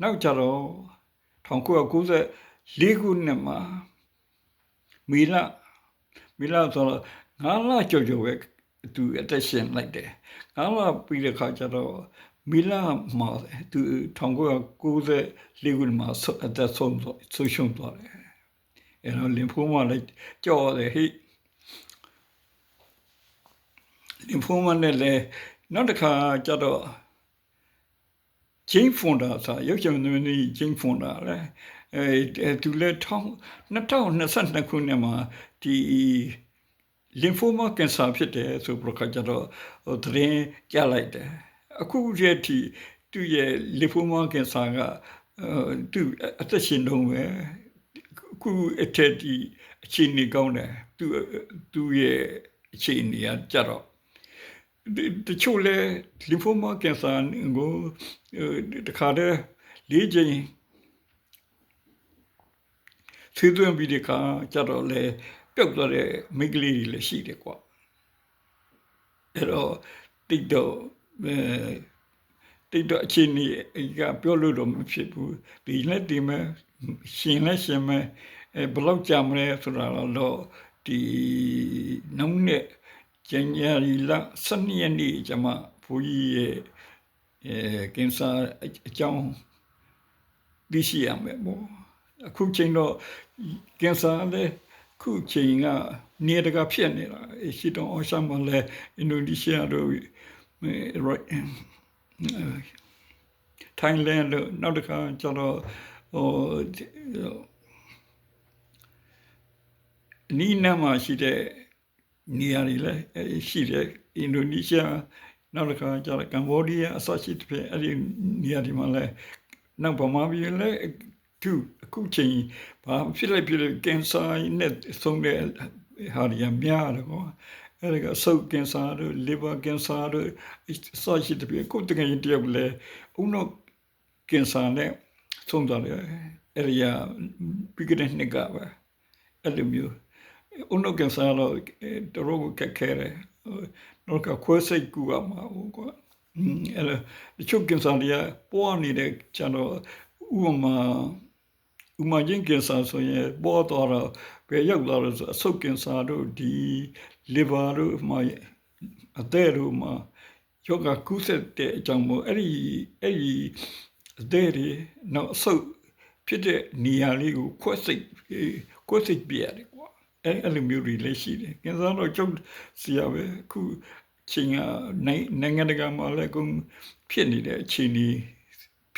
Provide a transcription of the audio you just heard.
နောက်ကြတော့1994ခုနှစ်မှာမီလာမီလာဆိုတော့ငါးလကြော်ကြော်ပဲသူအသက်ရှင်လိုက်တယ်ငါးလပြီးတဲ့ခါကျတော့မီလာမှာသူ1994ခုနှစ်မှာဆွအသက်ဆုံးသွားဆုံးရှုံးသွားတယ်အဲ့တော့လင်ဖိုးမလည်းကြော်တယ်ဟိလင်ဖိုးမနဲ့လည်းနောက်တစ်ခါကျတော့ ဂျင်းဖွန်တာဆိုရုပ်ရှင်သမီးဂျင်းဖွန်တာလေအဲသူလည်း2022ခုနှစ်မှာဒီလင်ဖိုမာကင်ဆာဖြစ်တယ်ဆိုပြီးတော့ကြတော့ဟိုသတင်းကြားလိုက်တယ်အခုရက်ထိသူ့ရဲ့လင်ဖိုမာကင်ဆာကအဲသူအသက်ရှင်တော့ပဲအခုအထက်ဒီအခြေအနေကောင်းတယ်သူသူ့ရဲ့အခြေအနေကကြတော့ တချို့လဲလင်ဖိုမာကင်ဆာကိုတခါတည်းလေးချိန်သွေးသွင်းပြီးဒီခါကြတော့လေပျောက်သွားတဲ့မိန်းကလေးတွေလည်းရှိတယ်ကွာအဲ့တော့တိတ်တော့အဲတိတ်တော့အချင်းကြီးကပြောလို့တော့မဖြစ်ဘူးဒီလက်ဒီမဲ့ရှင်လက်ရှင်မဲ့အဲဘလောက်ကြာမလဲဆိုတာတော့ဒီနှုံးနဲ့ ကျန်ရည်လ12ရက်နေ့ကျမှဘုန်းကြီးရဲ့အဲကင်ဆာအကြောင်းသိရှိရမယ်ပေါ့အခုချိန်တော့ကင်ဆာလည်းခုချိန်ကနေတကာဖြစ်နေတာရှိတော့အော်ဆမ်မလဲအင်ဒိုနီးရှားတို့ထိုင်းလန်တို့နောက်တစ်ခါကျတော့ဟိုနီးနားမှာရှိတဲ့ နေရာတွေလည်းရှိတယ်အင်ဒိုနီးရှားနောက်တစ်ခါကျတော့ကမ္ဘောဒီးယားအစရှိတဲ့ဖြစ်အဲ့ဒီနေရာဒီမှာလည်းနောက်ဗမာပြည်လည်းသူအခုချိန်ဘာဖြစ်လိုက်ဖြစ်လိုကင်ဆာနဲ့ဆုံးတဲ့ဟာတွေများတယ်ကွာအဲ့ဒါကဆုပ်ကင်ဆာတို့လီဗာကင်ဆာတို့စရှိတဲ့ဖြစ်ကိုတကယ်တည်းလည်းဥနောကင်ဆာနဲ့ဆုံးသွားတယ်အဲ့ဒီပြီးကြတဲ့နှစ်ကပဲအဲ့လိုမျိုး ဥနောကင်ဆာတော့တော်တော်ခက်ခဲတယ်တော့ကခွဲစိတ်ကူရမှာဟုတ်ကွာအဲ့ဒါတချို့ကင်ဆာတွေကပွားနေတဲ့ကျွန်တော်ဥပမာဥမာချင်းကင်ဆာဆိုရင်ပေါ်တော့ဘယ်ရောက်လာလို့ဆိုအဆုတ်ကင်ဆာတို့ဒီ liver တို့မှာအသေးတို့မှာယောဂကုသတဲ့အကြောင်းမို့အဲ့ဒီအဲ့ဒီအသေးတွေနောက်အဆုတ်ဖြစ်တဲ့နေရာလေးကိုခွဲစိတ်ခွဲစိတ်ပြရတယ်ကွာ အဲ့အဲ့လိုမျိုးတွေလည်းရှိတယ်ကင်ဆာတော့ကျုပ်စီရပဲအခုချိန်ကနိုင်ငံတကာမှာလည်းကုန်ဖြစ်နေတဲ့အခြေအနေ